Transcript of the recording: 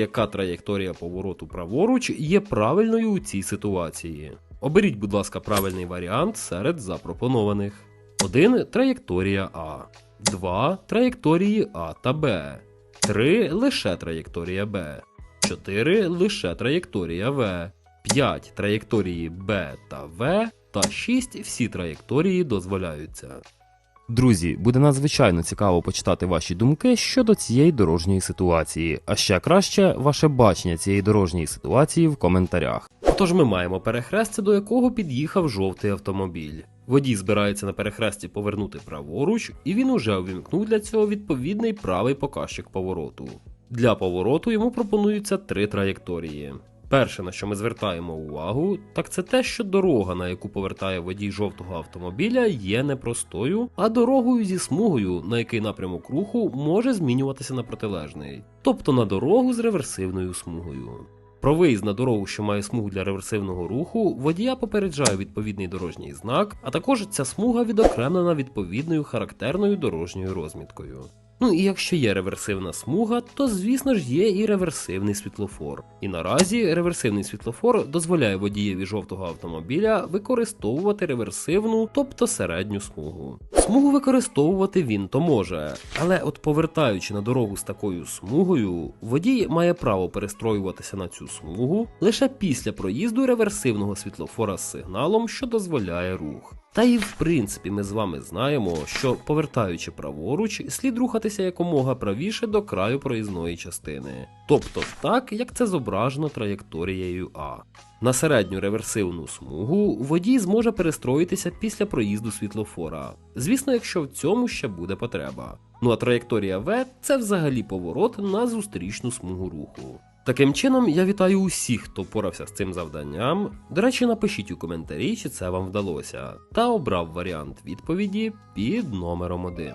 Яка траєкторія повороту праворуч є правильною у цій ситуації? Оберіть, будь ласка, правильний варіант серед запропонованих. 1. Траєкторія А. 2. Траєкторії А та Б. 3. Лише траєкторія Б. 4. Лише траєкторія В. 5. Траєкторії Б та В. Та 6. Всі траєкторії дозволяються. Друзі, буде надзвичайно цікаво почитати ваші думки щодо цієї дорожньої ситуації, а ще краще ваше бачення цієї дорожньої ситуації в коментарях. Отож, ми маємо перехрестя, до якого під'їхав жовтий автомобіль. Водій збирається на перехресті повернути праворуч, і він уже увімкнув для цього відповідний правий показчик повороту. Для повороту йому пропонуються три траєкторії. Перше, на що ми звертаємо увагу, так це те, що дорога, на яку повертає водій жовтого автомобіля, є не простою, а дорогою зі смугою, на який напрямок руху може змінюватися на протилежний, тобто на дорогу з реверсивною смугою. Про виїзд на дорогу, що має смугу для реверсивного руху, водія попереджає відповідний дорожній знак, а також ця смуга відокремлена відповідною характерною дорожньою розміткою. Ну і якщо є реверсивна смуга, то звісно ж є і реверсивний світлофор. І наразі реверсивний світлофор дозволяє водієві жовтого автомобіля використовувати реверсивну, тобто середню смугу. Смугу використовувати він то може, але от повертаючи на дорогу з такою смугою, водій має право перестроюватися на цю смугу лише після проїзду реверсивного світлофора з сигналом, що дозволяє рух. Та і в принципі ми з вами знаємо, що повертаючи праворуч, слід рухатися якомога правіше до краю проїзної частини, тобто так, як це зображено траєкторією А. На середню реверсивну смугу водій зможе перестроїтися після проїзду світлофора. Звісно, якщо в цьому ще буде потреба. Ну а траєкторія В це взагалі поворот на зустрічну смугу руху. Таким чином, я вітаю усіх, хто впорався з цим завданням. До речі, напишіть у коментарі, чи це вам вдалося, та обрав варіант відповіді під номером 1.